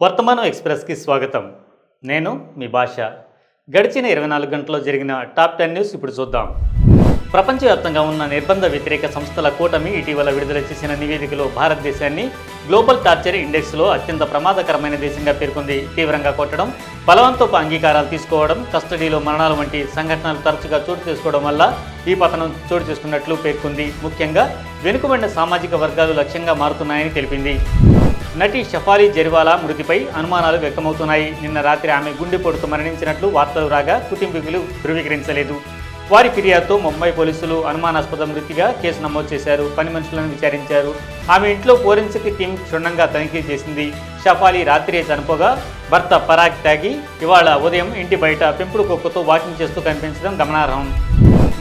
వర్తమానం ఎక్స్ప్రెస్కి స్వాగతం. నేను మీ భాష. గడిచిన ఇరవై నాలుగు గంటల్లో జరిగిన టాప్ టెన్ న్యూస్ ఇప్పుడు చూద్దాం. ప్రపంచవ్యాప్తంగా ఉన్న నిర్బంధ వ్యతిరేక సంస్థల కూటమి ఇటీవల విడుదల చేసిన నివేదికలో భారతదేశాన్ని గ్లోబల్ టార్చర్ ఇండెక్స్లో అత్యంత ప్రమాదకరమైన దేశంగా పేర్కొంది. తీవ్రంగా కొట్టడం బలవంతపు అంగీకారాలు తీసుకోవడం కస్టడీలో మరణాలు వంటి సంఘటనలు తరచుగా చోటు చేసుకోవడం వల్ల ఈ పతనం చోటు చేసుకున్నట్లు పేర్కొంది. ముఖ్యంగా వెనుకబడిన సామాజిక వర్గాలు లక్ష్యంగా మారుతున్నాయని తెలిపింది. నటి షఫాలి జెరివాలా మృతిపై అనుమానాలు వ్యక్తమవుతున్నాయి. నిన్న రాత్రి ఆమె గుండెపోటుతో మరణించినట్లు వార్తలు రాగా కుటుంబీకులు ధృవీకరించలేదు. వారి ఫిర్యాదుతో ముంబై పోలీసులు అనుమానాస్పద మృతిగా కేసు నమోదు చేశారు. పని మనుషులను విచారించారు. ఆమె ఇంట్లో ఫోరెన్సిక్ టీం క్షుణ్ణంగా తనిఖీ చేసింది. షఫాలి రాత్రి చనిపోగా భర్త పరాగ్ తాగి ఇవాళ ఉదయం ఇంటి బయట పెంపుడు కుక్కతో వాకింగ్ చేస్తూ కనిపించడం గమనార్హం.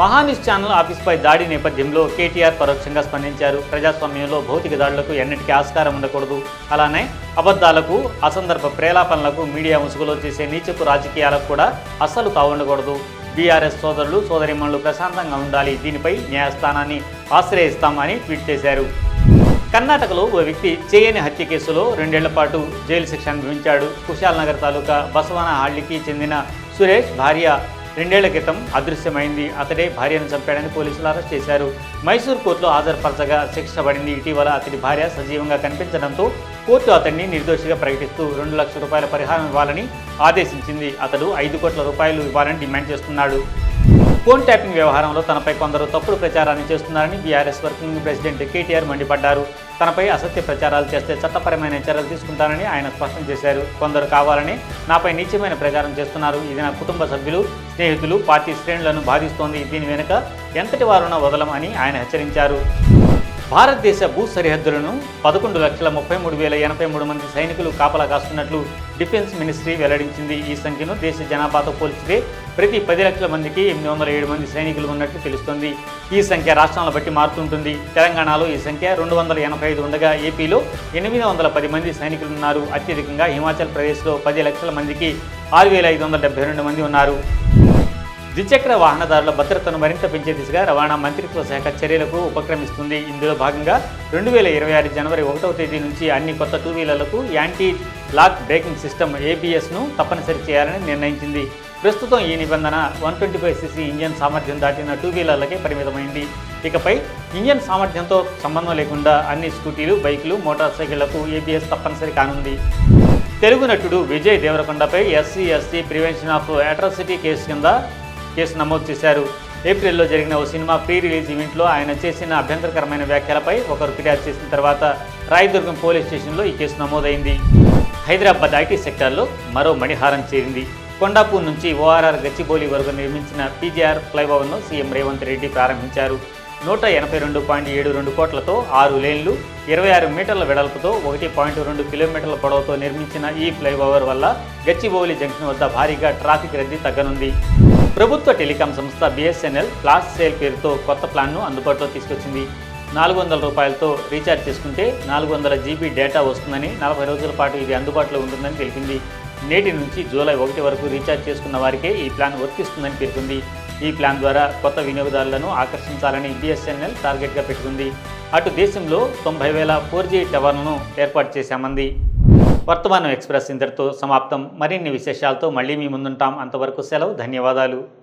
మహాన్యూస్ ఛానల్ ఆఫీస్పై దాడి నేపథ్యంలో కేటీఆర్ పరోక్షంగా స్పందించారు. ప్రజాస్వామ్యంలో భౌతిక దాడులకు ఎన్నటికీ ఆస్కారం ఉండకూడదు. అలానే అబద్ధాలకు అసందర్భ ప్రేలాపనలకు మీడియా ముసుగులో చేసే నీచపు రాజకీయాలకు కూడా అస్సలు తావుండకూడదు బీఆర్ఎస్ సోదరులు సోదరిమణులు ప్రశాంతంగా ఉండాలి. దీనిపై న్యాయస్థానాన్ని ఆశ్రయిస్తామని ట్వీట్ చేశారు. కర్ణాటకలో ఓ వ్యక్తి చేయని హత్య కేసులో రెండేళ్ళ పాటు జైలు శిక్ష అనుభవించాడు. కుశాల్ నగర్ తాలూకా బసవనహಳ್ಳಿకి చెందిన సురేష్ భార్య రెండేళ్ళ క్రితం అదృశ్యమైంది. అతడే భార్యను చంపాడని పోలీసులు అరెస్ట్ చేశారు. మైసూర్ కోర్టులో హాజరుపరచగా శిక్ష పడింది. ఇటీవల అతడి భార్య సజీవంగా కనిపించడంతో కోర్టు అతన్ని నిర్దోషిగా ప్రకటిస్తూ రెండు లక్షల రూపాయల పరిహారం ఇవ్వాలని ఆదేశించింది. అతడు ఐదు కోట్ల రూపాయలు ఇవ్వాలని డిమాండ్ చేస్తున్నాడు. ఫోన్ ట్యాపింగ్ వ్యవహారంలో తనపై కొందరు తప్పుడు ప్రచారాన్ని చేస్తున్నారని బీఆర్ఎస్ వర్కింగ్ ప్రెసిడెంట్ కేటీఆర్ మండిపడ్డారు. తనపై అసత్య ప్రచారాలు చేస్తే చట్టపరమైన చర్యలు తీసుకుంటానని ఆయన స్పష్టం చేశారు. కొందరు కావాలని నాపై నీచమైన ప్రచారం చేస్తున్నారు. ఇది నా కుటుంబ సభ్యులు స్నేహితులు పార్టీ శ్రేణులను బాధిస్తోంది. దీని వెనుక ఎంతటి వారున వదలం అని ఆయన హెచ్చరించారు. భారతదేశ భూ సరిహద్దులను పదకొండు లక్షల ముప్పై మూడు వేల ఎనభై మూడు మంది సైనికులు కాపలా కాస్తున్నట్లు డిఫెన్స్ మినిస్ట్రీ వెల్లడించింది. ఈ సంఖ్యను దేశ జనాభాతో పోల్చితే ప్రతి పది లక్షల మందికి ఎనిమిది వందల ఏడు మంది సైనికులు ఉన్నట్లు తెలుస్తోంది. ఈ సంఖ్య రాష్ట్రాలను బట్టి మారుతుంటుంది. తెలంగాణలో ఈ సంఖ్య రెండు వందల ఎనభై ఐదు ఉండగా ఏపీలో ఎనిమిది వందల పది మంది సైనికులు ఉన్నారు. అత్యధికంగా హిమాచల్ ప్రదేశ్లో పది లక్షల మందికి ఆరు వేల ఐదు వందల డెబ్బై రెండు మంది ఉన్నారు. ద్విచక్ర వాహనదారుల భద్రతను మరింత పెంచే దిశగా రవాణా మంత్రిత్వ శాఖ చర్యలకు ఉపక్రమిస్తుంది. ఇందులో భాగంగా రెండు వేల ఇరవై ఆరు జనవరి ఒకటవ తేదీ నుంచి అన్ని కొత్త టూ వీలర్లకు యాంటీ లాక్ బ్రేకింగ్ సిస్టమ్ ఏబిఎస్ను తప్పనిసరి చేయాలని నిర్ణయించింది. ప్రస్తుతం ఈ నిబంధన one twenty five CC engine సామర్థ్యం దాటిన టూ వీలర్లకే పరిమితమైంది. ఇకపై ఇంజన్ సామర్థ్యంతో సంబంధం లేకుండా అన్ని స్కూటీలు బైకులు మోటార్ సైకిళ్ళకు ఏబిఎస్ తప్పనిసరి కానుంది. తెలుగు నటుడు Vijay దేవరకొండపై SC ST prevention of atrocity case కింద కేసు నమోదు చేశారు. ఏప్రిల్లో జరిగిన ఓ సినిమా ప్రీ రిలీజ్ ఈవెంట్లో ఆయన చేసిన అభ్యంతరకరమైన వ్యాఖ్యలపై ఒకరు ఫిర్యాదు చేసిన తర్వాత రాయదుర్గం పోలీస్ స్టేషన్లో ఈ కేసు నమోదైంది. హైదరాబాద్ ఐటీ సెక్టార్లో మరో మణిహారం చేరింది. కొండాపూర్ నుంచి ఓఆర్ఆర్ గచ్చిబౌలి వరకు నిర్మించిన పీజీఆర్ ఫ్లైఓవర్ను సీఎం రేవంత్ రెడ్డి ప్రారంభించారు. నూట ఎనభై రెండు పాయింట్ ఏడు రెండు కోట్లతో ఆరు లేన్లు ఇరవై ఆరు మీటర్ల వెడల్పుతో ఒకటి పాయింట్ రెండు కిలోమీటర్ల పొడవుతో నిర్మించిన ఈ ఫ్లైఓవర్ వల్ల గచ్చిబౌలి జంక్షన్ వద్ద భారీగా ట్రాఫిక్ రద్దీ తగ్గనుంది. ప్రభుత్వ టెలికాం సంస్థ బిఎస్ఎన్ఎల్ ఫ్లాష్ సేల్ పేరుతో కొత్త ప్లాన్ను అందుబాటులో తీసుకొచ్చింది. నాలుగు వందల రూపాయలతో రీఛార్జ్ చేసుకుంటే నాలుగు వందల జీబీ డేటా వస్తుందని నలభై రోజుల పాటు ఇది అందుబాటులో ఉంటుందని తెలిపింది. నేటి నుంచి జూలై ఒకటి వరకు రీఛార్జ్ చేసుకున్న వారికే ఈ ప్లాన్ వర్తిస్తుందని పేర్కొంది. ఈ ప్లాన్ ద్వారా కొత్త వినియోగదారులను ఆకర్షించాలని బిఎస్ఎన్ఎల్ టార్గెట్గా పెట్టుకుంది. అటు దేశంలో తొంభై వేల ఫోర్ జీ టవర్లను ఏర్పాటు చేశామంది. వర్తమానం ఎక్స్ప్రెస్ ఇంతటితో సమాప్తం. మరిన్ని విశేషాలతో మళ్ళీ మీ ముందుంటాం. అంతవరకు సెలవు ధన్యవాదాలు.